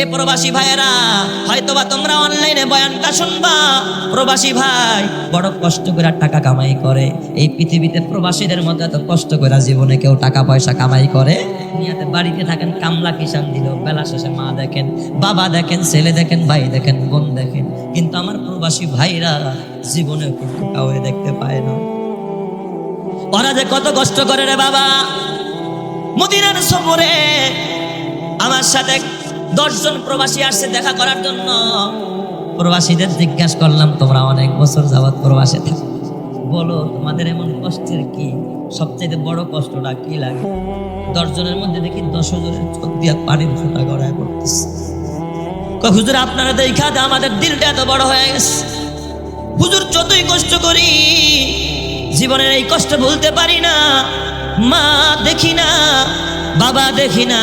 এ প্রবাসী ভাইয়েরা, হয়তোবা তোমরা অনলাইনে বয়ানটা শুনবা। প্রবাসী ভাই, বড় কষ্ট করে টাকা কামাই করে। এই পৃথিবীতে প্রবাসীদের মতো এত কষ্ট করে জীবনে কেউ টাকা পয়সা কামাই করে। দুনিয়াতে বাড়িতে থাকেন, কামলা কিষান দিল বেলা শেষে মা দেখেন, বাবা দেখেন, ছেলে দেখেন, ভাই দেখেন, বোন দেখেন। কিন্তু আমার প্রবাসী ভাইরা জীবনে কাউরে দেখতে পায় না। ওরা যে কত কষ্ট করে রে বাবা, মদিনার সফরে আমার সাথে দশজন প্রবাসী আসছে দেখা করার জন্য। প্রবাসীদের জিজ্ঞাসা করলাম, তোমরা অনেক বছর যাবৎ প্রবাসে থাকো। বলো, তোমাদের এমন কষ্টের কি? সবচেয়ে বড় কষ্টটা কি লাগে? দশজনের মধ্যে দেখি দশ জনের চোখ দিয়া পানির ফোঁটা গড়ায় হুজুর, আপনারা দেখা আমাদের দিলটা এত বড় হয়ে গেছে। হুজুর, যতই কষ্ট করি, জীবনের এই কষ্ট ভুলতে পারি না। মা দেখি না, বাবা দেখি না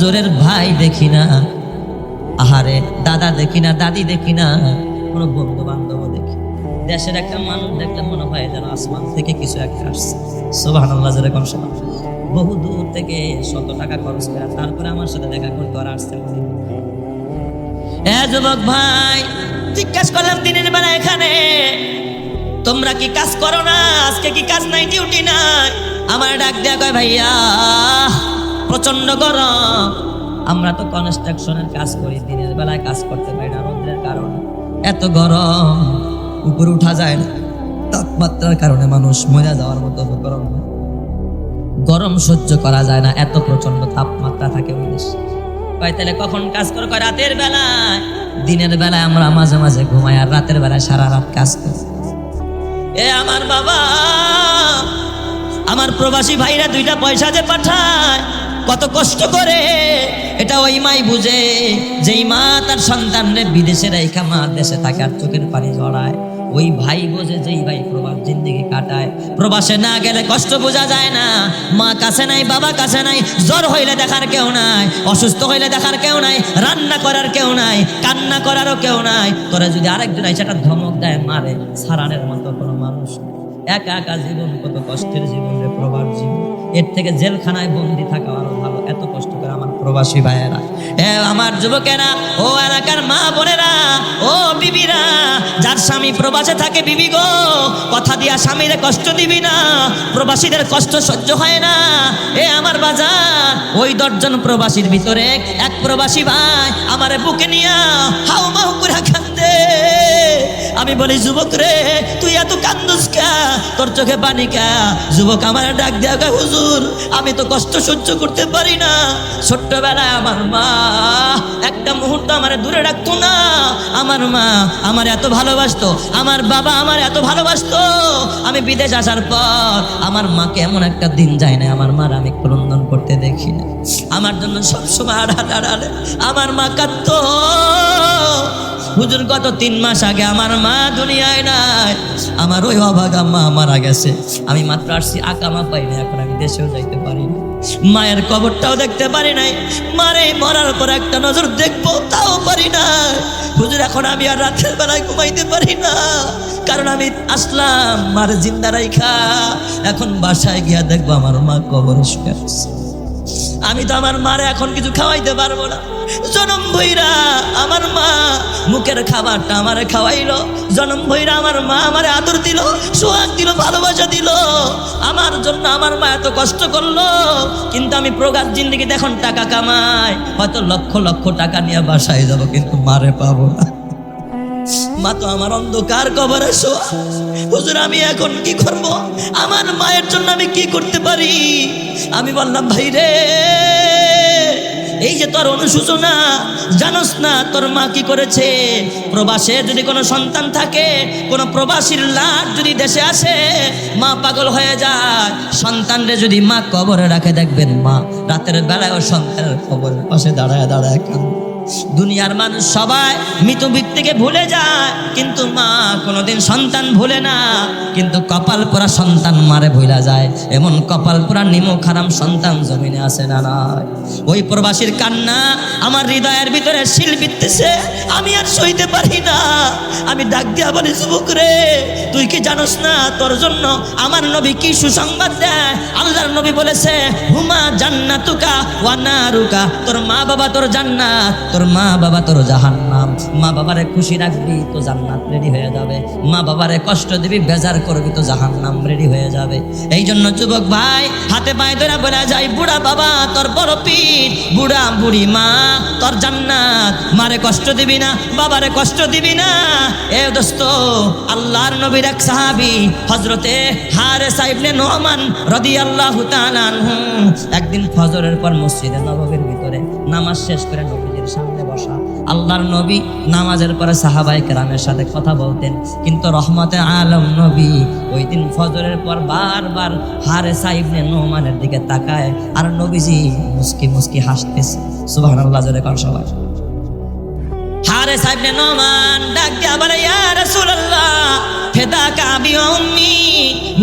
জোরের ভাই দেখি না। আহারে, দাদা দেখি না, দাদি দেখি না। কোনো বন্ধু বান্ধব দেখি দেশের একটা মানুষ দেখলে মনে হয় যেন আসমান থেকে কিছু একটা আসছে। সোবাহ যেরকম শোনা বহু দূর থেকে শত টাকা খরচ করে, তারপরে আমার সাথে দেখা করতে আর আসছে এ যুবক ভাই, জিজ্ঞাসা করলাম দিনের বেলা এখানে, তোমরা কি কাজ করো না? আজকে কি কাজ নাই? ডিউটি নাই? আমার ডাক দেয়া কয়, ভাইয়া প্রচণ্ড গরম। আমরা তো কনস্ট্রাকশনের কাজ করি, দিনের বেলায় কাজ করতে পারি না, রোদ্রের কারণে। এত গরম, উপরে উঠা যায় না। তাপমাত্রার কারণে মানুষ মরে যাওয়ার মতো গরম গরম সহ্য করা যায় না, এত প্রচণ্ড তাপমাত্রা থাকে ওই দেশে। তাহলে কখন কাজ করো? কয়, রাতের বেলায়। দিনের বেলায় আমরা মাঝে মাঝে ঘুমাই আর রাতের বেলায় সারা রাত কাজ করি। এ আমার বাবা, আমার প্রবাসী ভাইরা দুইটা পয়সা যে পাঠায় কত কষ্ট করে এটা ওই মাই বুঝে, যেই মা তার সন্তানরে বিদেশে রেখা মা দেশে থাকে আর চোখের পানি জড়ায় ওই ভাই বোঝে, যেই ভাই প্রবাস জিন্দিগি কাটায়। প্রবাসে না গেলে কষ্ট বোঝা যায় না। মা কাছে নাই, বাবা কাছে নাই, জ্বর হইলে দেখার কেউ নাই, অসুস্থ হইলে দেখার কেউ নাই, রান্না করার কেউ নাই, কান্না করারও কেউ নাই। তোরা যদি আরেকজন এসে একটা ধমক দেয় মারে সারানের মতো কোনো মানুষ। একা একা জীবন, কত কষ্টের জীবন রে, প্রবাস জীবন। এর থেকে জেলখানায় বন্দি থাকা আরও ভালো। এত কষ্ট করে আমার প্রবাসী ভাইয়েরা। এ আমার যুবকেরা, ও এলাকার মা বোনেরা, ও বিবিরা, যার স্বামী প্রবাসে থাকে, বিবি গো, কথা দিয়া স্বামীরে কষ্ট দিবি না, প্রবাসীদের কষ্ট সহ্য হয় না। এ আমার বাজার, ওই দশজন প্রবাসীর ভিতরে এক প্রবাসী ভাই আমারে বুকে নিয়া হাউ মাউ করে কান্দে আমি বলি যুবক রে তুই এত কান্দুস কা? তোর চোখে পানি কা? যুবক আমার ডাক দেয়া কয়, হুজুর আমি তো কষ্ট সহ্য করতে পারি না। ছোট্টবেলায় আমার মা একটা মুহূর্ত আমার দূরে রাখতো না। আমার মা আমার এত ভালোবাসতো আমার বাবা আমার এত ভালোবাসতো। আমি বিদেশ আসার পর আমার মাকে এমন একটা দিন যায় না আমার মার আমি ক্রন্দন করতে দেখি না আমার জন্য সবসময় আড়ালে আড়ালে। আমার মা কাঁদতো। হুজুর, গত তিন মাস আগে আমার মা দুনিয়ায় নাই। আমার ওই অভাগা মা মারা গেছে। আমি মাত্র আসছি আকামা পাই না এখন আমি দেশেও যাইতে পারি না মায়ের কবরটাও দেখতে পারি নাই। মারে মরার পর একটা নজর দেখব, তাও পারি না। হুজুর, এখন আমি আর রাতের বেলায় ঘুমাইতে পারি না। কারণ আমি আসলাম, মার জিন্দা রাইখা। এখন বাসায় গিয়া দেখব আমার মা কবর শুয়ে আমি তো আমার মারে এখন কিছু খাওয়াইতে পারব না। জনম ভৈরা আমার মা মুখের খাবারটা আমারে খাওয়াইলো। জনম ভৈরা আমার মা আমারে আদর দিল, সোহাগ দিল, ভালোবাসা দিল। আমার জন্য আমার মা এত কষ্ট করল। কিন্তু আমি প্রগাত জিন্দিগিতে এখন টাকা কামাই। হয়তো লক্ষ লক্ষ টাকা নিয়ে বাসায় যাব, কিন্তু মারে পাবো না। মা তো আমার অন্ধকার কবরে শোয়া হুজুর, আমি এখন কি করব? আমার মায়ের জন্য আমি কি করতে পারি? আমি বললাম ভাই রে এই যে তোর অনুশোচনা, জানোস না তোর মা কি করেছে? প্রবাসে যদি কোনো সন্তান থাকে, কোনো প্রবাসীর লাশ যদি দেশে আসে, মা পাগল হয়ে যায়। সন্তানরে যদি মা কবরে রাখে, দেখবেন মা রাতের বেলায় ও সন্তানের কবরের পাশে দাঁড়ায় দাঁড়ায় কান্দে দুনিয়ার মানুষ সবাই মৃত থেকে ভুলে যায়। কিন্তু মা কোনোদিন সন্তান ভুলে না। কিন্তু কপাল পোড়া সন্তান মারে ভুলা যায়। এমন কপাল পোড়া নিমো খারাম সন্তান জমিনে আসে না নয় ওই প্রবাসীর কান্না আমার হৃদয়ের ভিতরে শিল বিত্তেছে আমি আর সইতে পারি না। আমি ডাক দিয়া বলি, যুবক রে, তুই কি জানোস না, তোর জন্য আমার নবী কি সুসংবাদ দেয়? আল্লাহর নবী বলেছে, হুমা জান্নাতুকা ওয়া নারুকা, তোর মা বাবা তোর জান্নাত, তোর মা বাবা তোর জাহান্নাম। মা বাবারে খুশি রাখবি, তো জান্নাত রেডি হয়ে যাবে। মা বাবারে কষ্ট দিবি, বেজার করবি, তো জাহান্নাম রেডি হয়ে যাবে। এই জন্য যুবক ভাই, হাতে পায়ে ধরে বলে যাই বুড়া বাবা, তোর বড় পিঠ বুড়া বুড়ি মা, তোর জান্নাত। মারে কষ্ট দিবি না, বাবারে কষ্ট দিবি না এ দোস্ত, আল্লাহর নবীর এক সাহাবি হজরতে হারে সাইবনে নোমান রদি আল্লাহ একদিন ফজরের পর মসজিদে ভিতরে নামাজ শেষ করে নবীজির সামনে বসা। আল্লাহর নবী নামাজের পরে সাহাবাই কেরামের সাথে কথা বলতেন, কিন্তু রহমতে আলম নবী ওই দিন ফজরের পর বারবার হারে সাইবনে নোমানের দিকে তাকায়, আর নবীজি মুস্কি মুস্কি হাসতেছে। সুবাহ আল্লাহ জোরে কর সবাই। হারে সাহেব নোমান ডাক দিয়া বলে রাসূলুল্লাহ, ফেদা কাবি উম্মি,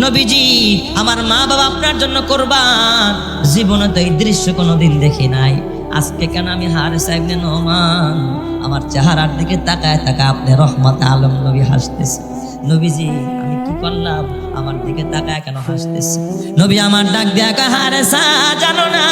নবীজি, আমার মা বাবা আপনার জন্য কোরবান। জীবনে তো এই দৃশ্য কোনোদিন দেখি নাই। আজকে কেন আমি হারে সাহেব নোমান? আমার চেহারার দিকে তাকায় তাকায় আপনি রহমত আলম নবী হাসতেছে নবীজি, আমি কি করলাম? আমার দিকে তাকায় কেন হাসতেছে? নবী আমার ডাক দিয়া কাহারে সা জানো না,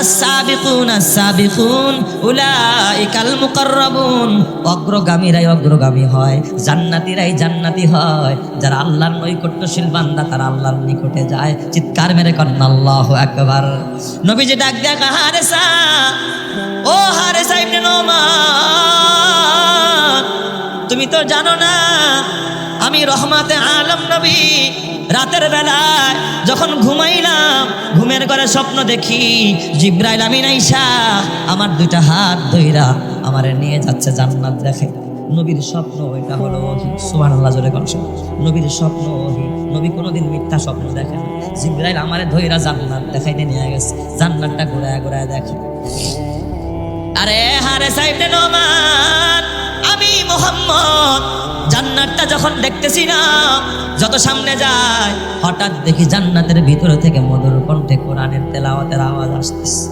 আস-সাবিকুন আস-সাবিকুন, উলাইকাল মুকাররাবুন। অগ্রগামীরাই অগ্রগামী হয়, জান্নাতীরাই জান্নাতি হয়। যারা আল্লাহর নৈকট্যশীল বান্দা, তারা আল্লাহর নিকটে যায়। চিৎকার মেরে করেন আল্লাহু আকবার। নবীজি ডাক দিয়া কাহারে সা, ও হারেসা ইবনে নোমান তুমি তো জানো না আমি রহমাতে আলম নবী। রাতের বেলায় যখন ঘুমাইলাম, ঘুমের ঘরে স্বপ্ন দেখি, জিব্রাইল আমি নাইসা আমার দুইটা হাত ধইরা আমারে নিয়ে যাচ্ছে জান্নাত দেখে। নবীর স্বপ্ন এটা হলো ওহি সুবহানাল্লাহ, জোরে কোন নবীর স্বপ্ন নবী কোনোদিন মিথ্যা স্বপ্ন দেখে না। জিব্রাইল আমারে ধইরা জান্নাত দেখাইতে নিয়ে গেছে। জান্নাতটা ঘুরায় ঘুরায় দেখে। আরে হারে সাইবনে নোমান মোহাম্মদ, জান্নাতটা যখন দেখতেছি না যত সামনে যায়, হঠাৎ দেখি জান্নাতের ভিতরে থেকে মধুর কণ্ঠে কোরআনের তেলাওয়াতের আওয়াজ আসতেছে।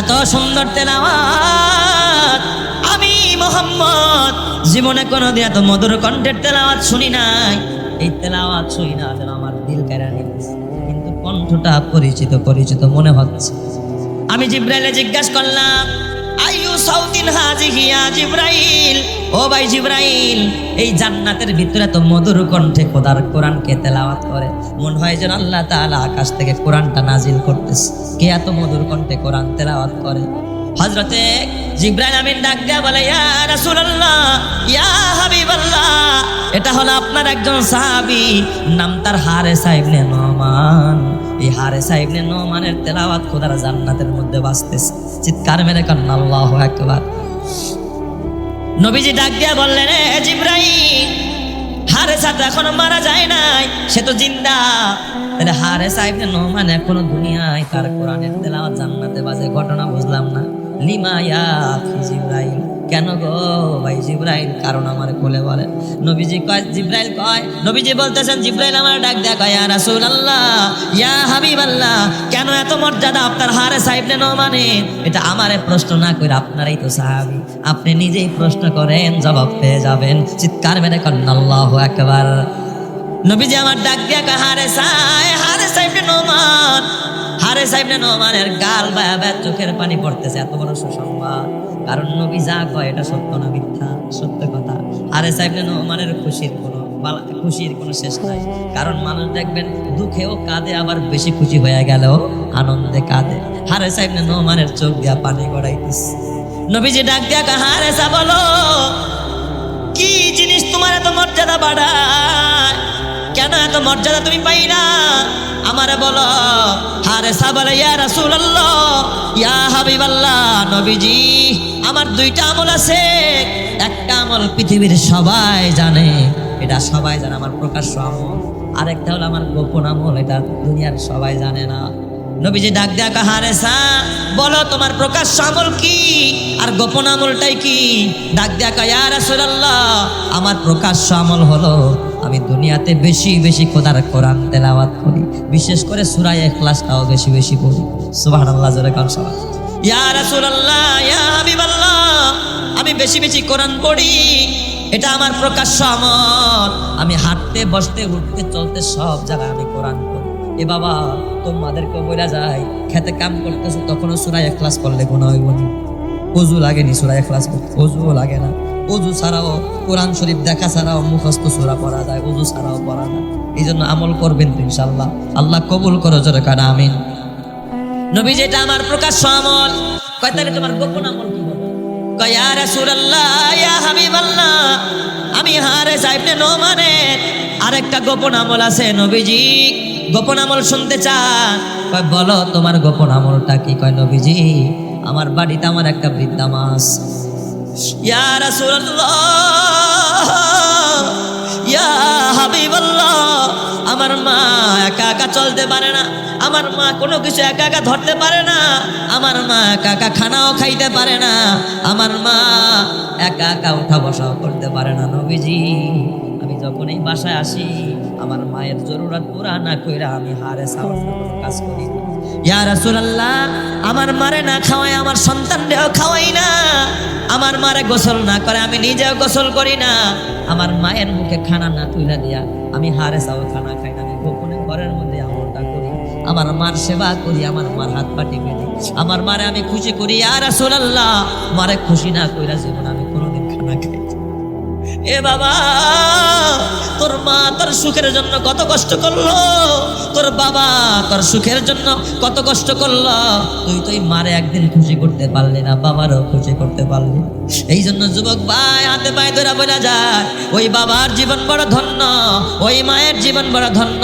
এত সুন্দর তেলাওয়াত, আমি মোহাম্মদ, জীবনে কোনোদিন এত মধুর কণ্ঠের তেলাওয়াত শুনি নাই। এই তেলাওয়াত শুনি না, যেন আমার দিল নিয়েছে কিন্তু কণ্ঠটা পরিচিত পরিচিত মনে হচ্ছে। আমি জিব্রাইলে জিজ্ঞাসা করলাম আইয়ু সাউতিন হাজিহি ইয়া জিব্রাইল। ও ভাই জিব্রাইল, এই জান্নাতের ভিতরে তো মধুর কণ্ঠে খোদার কোরআনকে তেলাওয়াত করে। মনে হয় যেন আল্লাহ তাআলা আকাশ থেকে কোরআনটা নাজিল করতেছে। কে এত মধুর কণ্ঠে কোরআন তেলাওয়াত করে? হযরতে জিব্রাইল আমিন ডাক দেয়া বলে, ইয়া রাসূলুল্লাহ, ইয়া হাবিবাল্লাহ, এটা হলো আপনার একজন সাহাবী, নাম তার হারেসা ইবনে নোমান। এই হারেসা ইবনে নোমানের তেলাওয়াত খোদার জান্নাতের মধ্যে বাজতেছে চিৎকার মেরে কান্না, আল্লাহু আকবার। নবীজি ডাক দিয়া বললেন রে জিব্রাইল, হারেসা তো এখনও মারা যায় নাই, সে তো জিন্দা। তাহলে হারেসা ইবনে নোমান এখনও দুনিয়ায়, তার কোরআনের তেলাওয়াত জান্নাতে বাজে, ঘটনা বুঝলাম না। লিমা আখি জিব্রাইল। কেন গো? ভাই জিব্রাইল, কারণ আমার কোলে বলেন নবীজি কয়, জিব্রাইল কয়, নবীজি বলতেছেন, জিব্রাইল আমার ডাক কয়, ইয়া রাসূলুল্লাহ, ইয়া হাবিবাল্লাহ, কেন এত মর্যাদা আপনার হারে সাহেব নে মানে এটা আমারে প্রশ্ন না করে আপনারাই তো সাহাবী। আপনি নিজেই প্রশ্ন করেন, জবাব পেয়ে যাবেন। চিৎকার মেরে করেন, আল্লাহু আকবার। নবীজি আমার ডাক দিয়া কয়, হারে সাই হারে সাহেব নোমান হারে সাহেব নোমানের গাল বায়া চোখের পানি পড়তেছে, এত বড় সুসংবাদ। কারণ নবী যা কয় এটা সত্য না মিথ্যা, সত্য কথা। আরে সাহেব নে নোমানের খুশির কোনো খুশির কোনো শেষ নাই। কারণ মানুষ দেখবেন দুঃখেও কাঁদে, আবার বেশি খুশি হয়ে গেলেও আনন্দে কাঁদে। হারে সাহেব নে নোমানের চোখ দিয়া পানি গড়াইতেছে। নবীজি ডাক দিয়া হারে সা বলো, কি জিনিস তোমার এত মর্যাদা বাড়ায়? কেন এত মর্যাদা তুমি পাই না? আমারে বলো, হারে সাবলে, ইয়া রাসূলুল্লাহ, ইয়া হাবিবাল্লাহ, নবীজি, আমার দুইটা আমল আছে। একটা আমল পৃথিবীর সবাই জানে, এটা সবাই জানে, আমার প্রকাশ্য আমল। আরেকটা হলো আমার গোপন আমল, এটা দুনিয়ার সবাই জানে না। নবীজি ডাক দেয়া কাহারে সা, বলো, তোমার প্রকাশ্য আমল কি? আর গোপন আমলটাই কি? ডাক দেয়া কায়া রাসূলুল্লাহ, আমার প্রকাশ্য আমল হলো আমি দুনিয়াতে বেশি বেশি খোদার কোরআন তেলাওয়াত করি। বিশেষ করে সূরা ইখলাসটাও বেশি বেশি পড়ি। সুবহানাল্লাহ জোরে কান সবাই। ইয়া রাসূলুল্লাহ ইয়া আমি বেশি বেশি কোরআন পড়ি। এটা আমার প্রকাশ্য আমল। আমি হাঁটতে বসতে উঠতে চলতে সব জায়গায় আমি কোরআন পড়ি। এ বাবা তোমাদেরকে বইলা যায় খেতে কাম করতেছো তখনও সুরাই এক ক্লাস করলে কোনো হইব নি। অজু লাগেনি সুরা এখলাস পড়তে, অজুও লাগে না। অজু ছাড়াও কোরআন শরীফ দেখা ছাড়াও মুখস্থ সুরা পড়া যায় অজু ছাড়াও পড়া যায়। এই জন্য আমল করবেন ইনশাল্লাহ আল্লাহ কবুল করো জোরে কানা আমিন। নবী যেটা আমার প্রকাশ্য আমল, কয় তাহলে তোমার গোপন আমল কি হবে? কয়, ইয়া রাসূলুল্লাহ, ইয়া হাবিবাল্লাহ, আমি হারে সাহেবনে নোমানের আরেকটা গোপন আমল আছে, নবীজি। গোপন আমল শুনতে চান? কয়, বলো, তোমার গোপন আমলটা কি? কয়, নবীজি, আমার বাড়িতে আমার একটা বৃদ্ধা মাছ আমার মা একা একা চলতে পারে না, আমার মা কোনো কিছু একা একা ধরতে পারে না, আমার মা একা একা খানাও খাইতে পারে না, আমার মা একা একা উঠা বসাও করতে পারে না, নবীজি আমি যখন এই বাসায় আসি, আমার মায়ের জরুরত পুরা না কইরা আমি হারে কোনো কাজ করি। ইয়া আমার মারে না খাওয়াই আমার সন্তানরেও খাওয়াই না। আমার মারে গোসল না করে, আমি নিজেও গোসল করি না। আমার মায়ের মুখে খানা না তুলে দিয়া, আমি হারে চাও খানা খাই না, আমি গোপনে ঘরের মধ্যে আমলটা করি। আমার মার সেবা করি, আমার মার হাত পা টিপে আমার মারে আমি খুশি করি আর রাসূলুল্লাহ, মারে খুশি না কইরা জীবন আমি এ বাবা, তোর মা তোর সুখের জন্য কত কষ্ট করল? তোর বাবা তোর সুখের জন্য কত কষ্ট করল? তুই তুই মারে একদিন খুশি করতে পারলি না, বাবারও খুশি করতে পারলি। এই জন্য যুবক ভাই, হাতে পায়ে ধরা বোঝা যায়, ওই বাবার জীবন বড় ধন্য, ওই মায়ের জীবন বড় ধন্য।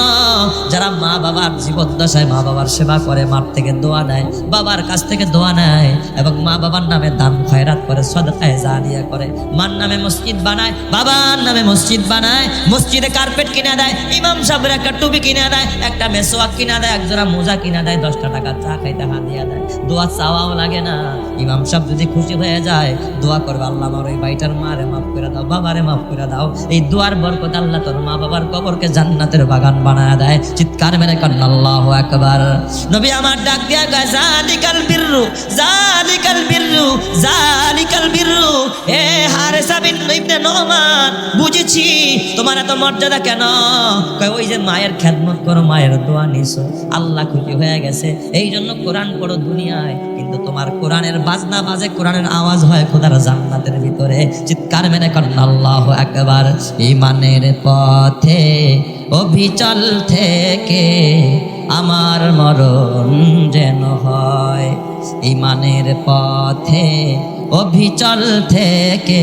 যারা মা বাবার জীবন দশায় মা বাবার সেবা করে, মার থেকে দোয়া নেয়, বাবার কাছ থেকে দোয়া নেয়, এবং মা বাবার নামে দান খয়রাত করে, সদকায় জানিয়া করে, মার নামে মসজিদ বানায় বাবার নামে মসজিদ বানায়, মসজিদে কার্পেট কিনে দেয়, ইমাম সাহেবের একটা টুপি কিনে দেয়, একটা মেসোয়াক কিনা দেয় একজোড়া মোজা কিনা দেয়, দশটা টাকা চা খাইতে হাত দিয়া দেয়। দোয়া চাওয়াও লাগে না। ইমাম সাহেব যদি খুশি হয়ে যায়, দোয়া করবে, আল্লাহ আমার ওই বাইটার মারে মাফ করে দাও, বাবারে মাফ করে দাও। এই দোয়ার বরকত আল্লাহ তোর মা বাবার কবরকে জান্নাতের বাগান বানায় দেয়। চিৎকার মেরে কান্না, আল্লাহ একবার নবী আমার ডাক দিয়া গায় জালিকাল বিররু জালিকাল বিররু জালিকাল বিররু। এ হারেসা বিন ইবনে নোমান বুঝেছি। তোমার এত মর্যাদা কেন? ওই যে মায়ের খেদমত করো, মায়ের দোয়া নিছো। আল্লাহ খুশি হয়ে গেছে। এই জন্য কোরআন পড়ো দুনিয়ায়। কিন্তু তোমার কোরআনের বাজনা বাজে, কোরআনের আওয়াজ হয় খোদার জান্নাতের ভিতরে। চিৎকার মেরে কন্যা আল্লাহ একবার ইমানের পথে, অভিচল থেকে আমার মরণ যেন হয়। ইমানের পথে, অভিচল থেকে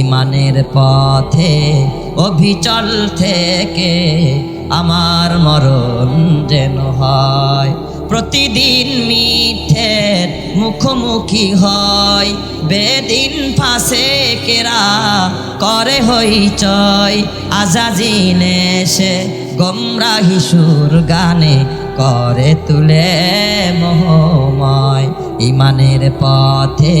ইমানের পথে, অভিচল থেকে আমার মরণ যেন হয়। প্রতিদিন মিথ্যের মুখোমুখি হয়, বেদিন ফাঁসে কেরা করে হইচয় আজাজিন এসে গমরাহি সুর গানে করে তুলে মোহময়। ইমানের পথে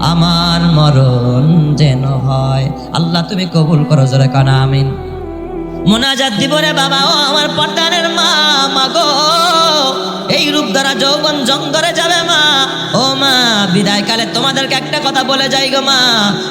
আমার মরণ যেন হয়। আল্লাহ, তুমি কবুল করো, জোরে কানা, আমিন। মোনাজাত দিব রে বাবা, ও আমার পর্দানের মা মাগো এই রূপ দ্বারা যৌবন জঙ্গলে যাবে মা। ও মা বিদায় কালে তোমাদেরকে একটা কথা বলে যাই গো মা।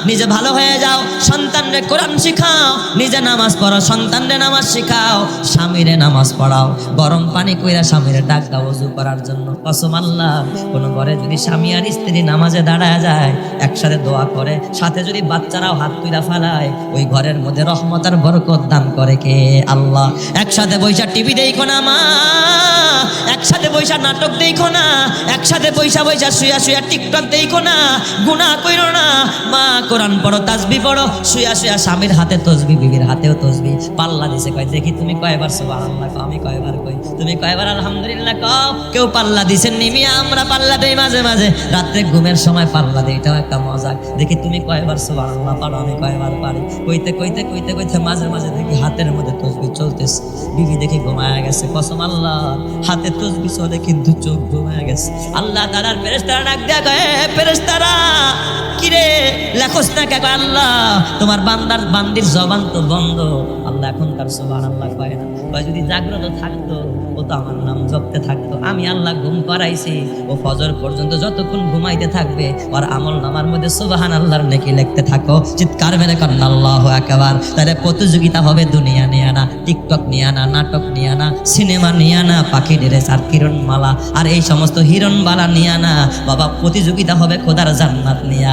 নিজে ভালো হয়ে যাও, সন্তানরে কোরআন শিখাও। নিজে নামাজ পড়ো, সন্তানরে নামাজ শিখাও, স্বামীরে নামাজ পড়াও। গরম পানি কইরা স্বামীরে ডাক দাও ওযু করার জন্য। কসম আল্লাহ, কোন ঘরে যদি স্বামী আর স্ত্রী নামাজে দাঁড়ায় যায়, একসাথে দোয়া করে, সাথে যদি বাচ্চারাও হাত তুইরা ফালায়, ওই ঘরের মধ্যে রহমত আর বরকত দান করে কে আল্লাহ? একসাথে বৈশা টিভি দেখো না মা। একসাথে বৈশা নাটক দেখো না। একসাথে বৈশা বৈশা শুয়া শুয়া টিকটক দেখো না। গুনাহ কইরো না। মা কোরআন পড়ো, তাজবি পড়ো, শুয়া শুয়া স্বামীর হাতে তসবি, বিবির হাতেও তসবি। পাল্লা দিছে, কয়, দেখি তুমি কয়বার সুবহানাল্লাহ কও, আমি কয়বার কই? তুমি কয়বার আলহামদুলিল্লাহ কও? কেউ পাল্লা দিছেন নিমি, আমরা পাল্লা দেই মাঝে মাঝে। রাত্রে ঘুমের সময় পাল্লা দেই, এটাও একটা মজা। দেখি তুমি কয়বার সুবহানাল্লাহ পারো, আমি কয়বার পারি? কইতে কইতে কইতে কইতে মাঝে মাঝে দেখি হাতের মধ্যে তসবি চলতেছে। বিবি দেখি ঘুমায় গেছে, কসম আল্লাহ, হাতে তসবি চলে কিন্তু চোখ ঘুমায় গেছে। আল্লাহ তারার ফেরেশতারা ডাক দেয়া কয় কিরে? না আল্লাহ, তোমার বান্দার বান্দির জবান তো বন্ধ। আল্লাহ আল্লাহ না। কয়, যদি জাগ্রত থাকতো, ও তো আমার নাম জপতে থাকতো। আমি আল্লাহ ঘুম করাইছি ও ফজর পর্যন্ত যতক্ষণ ঘুমাইতে থাকবে, ওর আমল নামার মধ্যে সুবাহান আল্লাহর নাকি লিখতে থাকো। চিৎকার মেরে করেন, আল্লাহ একেবার তাহলে প্রতিযোগিতা হবে দুনিয়া নিয়ে না, টিকটক নিয়ে আনা নাটক নিয়ে না, সিনেমা নিয়ে না, পাখি ড্রেস আর কিরণমালা। আর এই সমস্ত হিরণবালা নিয়ে আনা বাবা, প্রতিযোগিতা হবে খোদার জান্নাত নিয়া।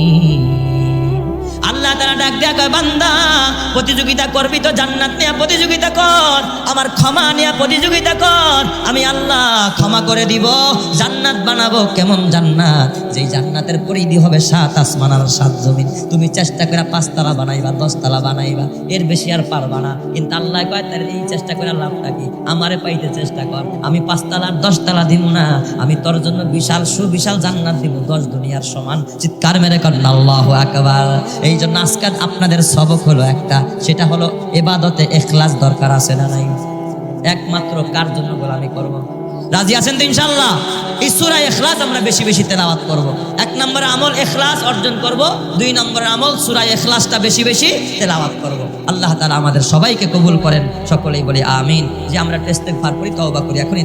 বান্দা, প্রতিযোগিতা করবি তো জান্নাত নিয়ে প্রতিযোগিতা কর, আমার ক্ষমা নিয়ে প্রতিযোগিতা কর, আমি আল্লাহ ক্ষমা করে দিব, জান্নাত বানাবো কেমন জান্নাত? যেই জান্নাতের পরিধি হবে সাত সাত জমিন। তুমি চেষ্টা করে পাঁচতলা বানাইবা, দশতলা বানাইবা, এর বেশি আর পারবা না। কিন্তু আল্লাহ কয়, তার এই চেষ্টা করে লাভটা কি? আমারে পাইতে চেষ্টা কর, আমি পাঁচতলা আর দশতলা দিব না, আমি তোর জন্য বিশাল সুবিশাল জান্নাত দিব দশ দুনিয়ার সমান। চিৎকার মেরে কর, আল্লাহ আকবার। এই জন্য আজকে আপনাদের সবক হলো একটা, সেটা হলো এবাদতে এখলাস দরকার আছে না নাই একমাত্র কার জন্য গোলামি করব। রাজি আছেন তো ইনশাল্লাহ এই সূরা এখলাস আমরা বেশি বেশি তেলাওয়াত করব। এক নম্বর আমল এখলাস অর্জন করব, দুই নম্বর আমল সূরা এখলাসটা বেশি বেশি তেলাওয়াত করব। আল্লাহ তাআলা আমাদের সবাইকে কবুল করেন, সকলেই বলি আমিন যে আমরা টেস্টে ফার করি, তওবা করি এখন